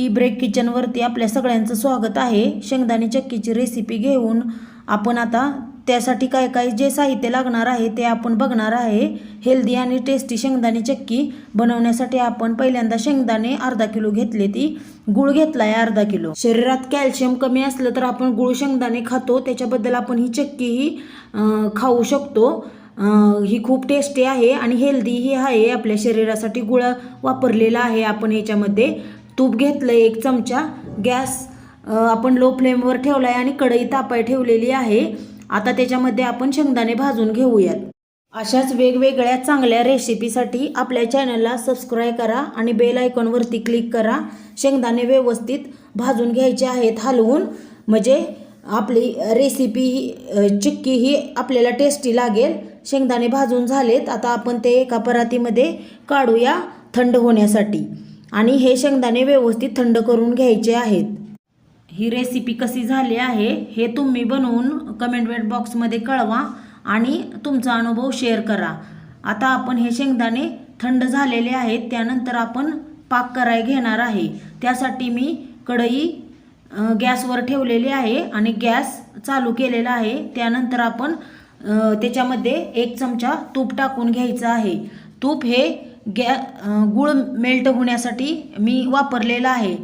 Tea break किचनवरती आपल्या सगळ्यांचं स्वागत आहे. शेंगदाणे चक्कीची रेसिपी घेऊन आपण आता त्यासाठी काय काय जे साहित्य लागणार आहे ते आपण बघणार आहे. हेल्दी आणि टेस्टी शेंगदाणे चक्की बनवण्यासाठी आपण पहिल्यांदा शेंगदाणे अर्धा किलो घेतले ती. गुळ घेतला आहे अर्धा किलो. शरीरात कॅल्शियम कमी असलं तर आपण गुळ शेंगदाणे खातो. त्याच्याबद्दल आपण ही चक्की ही खाऊ शकतो. ही खूप टेस्टी आहे आणि हेल्दी ही आहे. आपल्या शरीरासाठी गुळ वापरलेला आहे आपण ह्याच्यामध्ये तूप घेतलं एक चमचा गॅस आपण लो फ्लेमवर ठेवला आहे आणि कढई तापाय ठेवलेली आहे. आता त्याच्यामध्ये आपण शेंगदाणे भाजून घेऊयात. अशाच वेगवेगळ्या चांगल्या रेसिपीसाठी आपल्या चॅनलला सबस्क्राईब करा आणि बेल आयकॉनवरती क्लिक करा. शेंगदाणे व्यवस्थित भाजून घ्यायचे आहेत हलवून. म्हणजे आपली रेसिपी ही चिक्की ही आपल्याला टेस्टी लागेल. शेंगदाणे भाजून झालेत. आता आपण ते एका परातीमध्ये काढूया थंड होण्यासाठी. आणि हे शेंगदाणे व्यवस्थित थंड करून घ्यायचे आहेत. ही रेसिपी कशी झाली आहे हे तुम्ही बनवून कमेंट बॉक्समध्ये कळवा आणि तुमचा अनुभव शेअर करा. आता आपण हे शेंगदाणे थंड झालेले आहेत त्यानंतर आपण पाक कराय घेणार आहे. त्यासाठी मी कढई गॅसवर ठेवलेली आहे आणि गॅस चालू केलेला आहे. त्यानंतर आपण त्याच्यामध्ये एक चमचा तूप टाकून घ्यायचं आहे. तूप हे गॅ गुळ मेल्ट होण्यासाठी मी वापरलेलं आहे.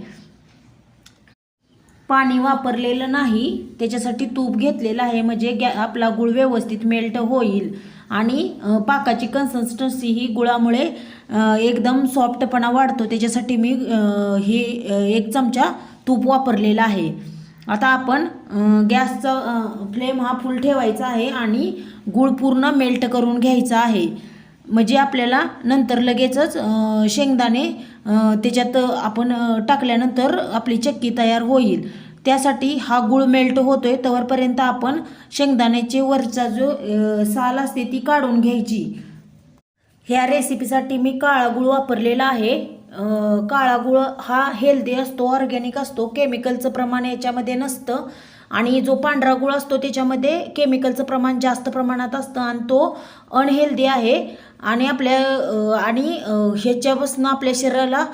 पाणी वापरलेलं नाही त्याच्यासाठी तूप घेतलेलं आहे म्हणजे गॅ आपला गुळ व्यवस्थित मेल्ट होईल. आणि पाकाची कन्सिस्टन्सी ही गुळामुळे एकदम सॉफ्टपणा वाढतो. त्याच्यासाठी मी हे एक चमचा तूप वापरलेला आहे. आता आपण गॅसचा फ्लेम हा फुल ठेवायचा आहे आणि गुळ पूर्ण मेल्ट करून घ्यायचा आहे. म्हणजे आपल्याला नंतर लगेचच शेंगदाणे त्याच्यात आपण टाकल्यानंतर आपली चक्की तयार होईल. त्यासाठी हा गुळ मेल्ट होतो आहे तवरपर्यंत आपण शेंगदाण्याचे वरचा जो साल असते ती काढून घ्यायची. ह्या रेसिपीसाठी मी काळा गुळ वापरलेला आहे. काळा गुळ हा हेल्दी असतो ऑर्गॅनिक असतो केमिकलचं प्रमाण याच्यामध्ये नसतं. आणि जो पांढरा गुळ असतो त्याच्यामध्ये केमिकलचं प्रमाण जास्त प्रमाणात असतं आणि तो अनहेल्दी आहे. आणि आपल्या आणि ह्याच्यापासून आपल्या शरीराला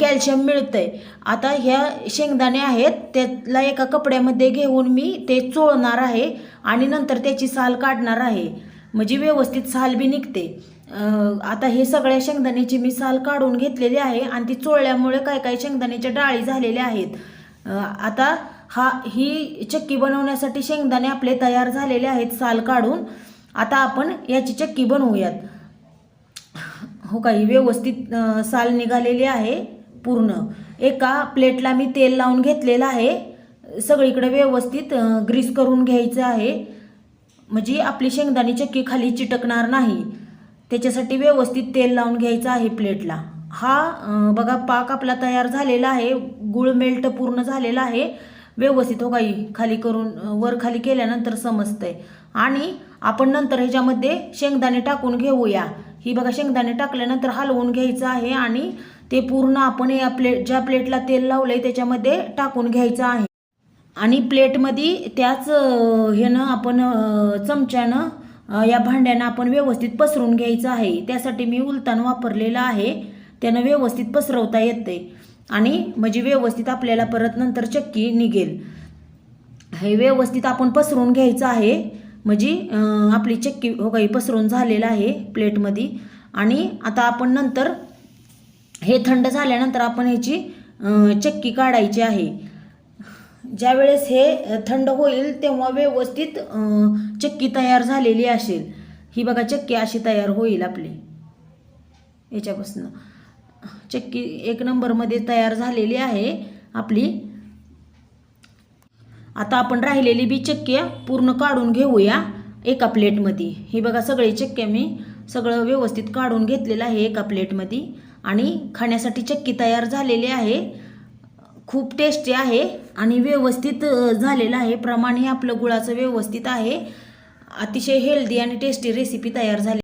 कॅल्शियम मिळतं आहे आता ह्या शेंगदाणे आहेत त्याला एका कपड्यामध्ये घेऊन मी ते चोळणार आहे आणि नंतर त्याची साल काढणार आहे. म्हणजे व्यवस्थित साल बी निघते. आता हे सगळ्या शेंगदाण्याची मी साल काढून घेतलेली आहे आणि ती चोळल्यामुळे काय काय शेंगदाण्याच्या डाळी झालेल्या आहेत. आता हा ही चक्की बनवण्यासाठी शेंगदाणे आपले तयार झालेले आहेत साल काढून. आता आपण याची चक्की बनवूयात. हो काही व्यवस्थित साल निघालेली आहे पूर्ण. एका प्लेटला मी तेल लावून घेतलेलं आहे. सगळीकडे व्यवस्थित ग्रीस करून घ्यायचं आहे. म्हणजे आपली शेंगदाणी चक्की खाली चिटकणार नाही. त्याच्यासाठी व्यवस्थित तेल लावून घ्यायचं आहे प्लेटला. हा बघा पाक आपला तयार झालेला आहे. गुळ मेल्ट पूर्ण झालेला आहे. व्यवस्थित हो काही खाली करून वर खाली केल्यानंतर समजतंय. आणि आपण नंतर ह्याच्यामध्ये शेंगदाणे टाकून घेऊया. ही बघा शेंगदाणे टाकल्यानंतर हलवून घ्यायचं आहे आणि ते पूर्ण आपण या प्लेट ज्या प्लेटला तेल लावलंय त्याच्यामध्ये टाकून घ्यायचं आहे. आणि प्लेटमध्ये त्याच ह्यानं आपण चमच्यानं या भांड्यानं आपण व्यवस्थित पसरून घ्यायचं आहे. त्यासाठी मी उलतान वापरलेलं आहे. त्यानं व्यवस्थित पसरवता येते आणि म्हणजे व्यवस्थित आपल्याला परत नंतर चक्की निघेल. हे व्यवस्थित आपण पसरून घ्यायचं आहे. म्हणजे आपली चक्की हो काही पसरून झालेलं आहे प्लेटमध्ये. आणि आता आपण नंतर हे थंड झाल्यानंतर आपण ह्याची चक्की काढायची आहे. ज्यावेळेस हे थंड होईल तेव्हा व्यवस्थित चक्की तयार झालेली असेल. ही बघा चक्की अशी तयार होईल आपली. याच्यापासून. चक्की एक नंबरमध्ये तयार झालेली आहे आपली. आता आपण राहिलेली बी चक्क्या पूर्ण काढून घेऊया एका प्लेटमध्ये. हे बघा सगळे चक्क्या मी सगळं व्यवस्थित काढून घेतलेलं आहे एका प्लेटमध्ये. आणि खाण्यासाठी चक्की तयार झालेली आहे. खूप टेस्टी आहे आणि व्यवस्थित झालेलं आहे. प्रमाण हे आपलं गुळाचं व्यवस्थित आहे. अतिशय हेल्दी आणि टेस्टी रेसिपी तयार झाली.